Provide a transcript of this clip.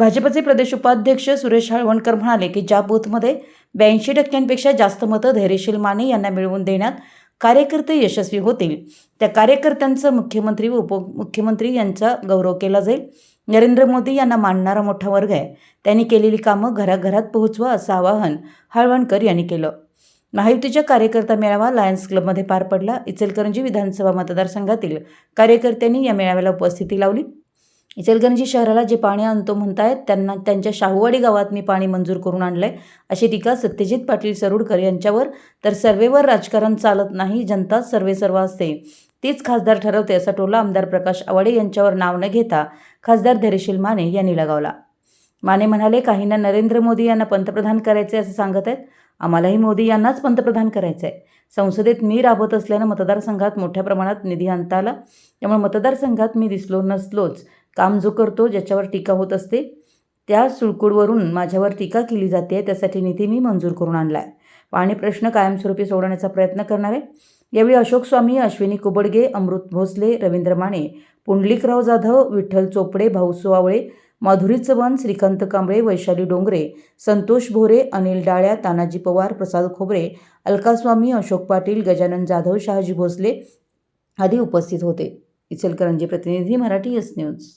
भाजपचे प्रदेश उपाध्यक्ष सुरेश हळवणकर म्हणाले की ज्या बूथमध्ये ब्याऐंशी टक्क्यांपेक्षा जास्त मतं धैर्यशील माने यांना मिळवून देण्यात कार्यकर्ते यशस्वी होतील त्या कार्यकर्त्यांचं मुख्यमंत्री व उपमुख्यमंत्री यांचा गौरव केला जाईल. नरेंद्र मोदी यांना मानणारा मोठा वर्ग आहे. त्यांनी केलेली कामं घराघरात पोहोचवा असं आवाहन हळवणकर यांनी केलं. महायुतीच्या कार्यकर्ता मेळावा लायन्स क्लबमध्ये पार पडला. इचलकरंजी विधानसभा मतदारसंघातील कार्यकर्त्यांनी या मेळाव्याला उपस्थिती लावली. इचलकरंजी शहराला जे पाणी आणतो म्हणतायत त्यांना त्यांच्या शाहूवाडी गावात मी पाणी मंजूर करून आणलं आहे अशी टीका सत्यजित पाटील सरोडकर यांच्यावर. तर सर्वेवर राजकारण चालत नाही जनता सर्वे सर्व असते. तीच खासदार ठरवते असा टोला आमदार प्रकाश आवाडे यांच्यावर नाव न घेता खासदार धैर्यशील माने यांनी लगावला. माने म्हणाले काहींना नरेंद्र मोदी यांना पंतप्रधान करायचे असं सांगत आहेत? आम्हालाही मोदी यांनाच पंतप्रधान करायचं आहे संसदेत मी राबत असल्यानं मतदारसंघात मोठ्या प्रमाणात निधी आणता आला. त्यामुळे मतदारसंघात मी दिसलो नसलोच. काम जो करतो ज्याच्यावर टीका होत असते त्या सुळकुडवरून माझ्यावर टीका केली जाते. त्यासाठी निधी मी मंजूर करून आणला आहे पाणी प्रश्न कायमस्वरूपी सोडवण्याचा प्रयत्न करणार आहे यावेळी अशोक स्वामी अश्विनी कुबडगे अमृत भोसले रवींद्र माने पुंडलिकराव जाधव विठ्ठल चोपडे भाऊ आवळे माधुरी चव्हाण श्रीकांत कांबळे वैशाली डोंगरे संतोष भोरे अनिल डाळ्या तानाजी पवार प्रसाद खोबरे अलकास्वामी अशोक पाटील गजानन जाधव शहाजी भोसले आदी उपस्थित होते. इचलकरंजी प्रतिनिधी मराठी एस न्यूज.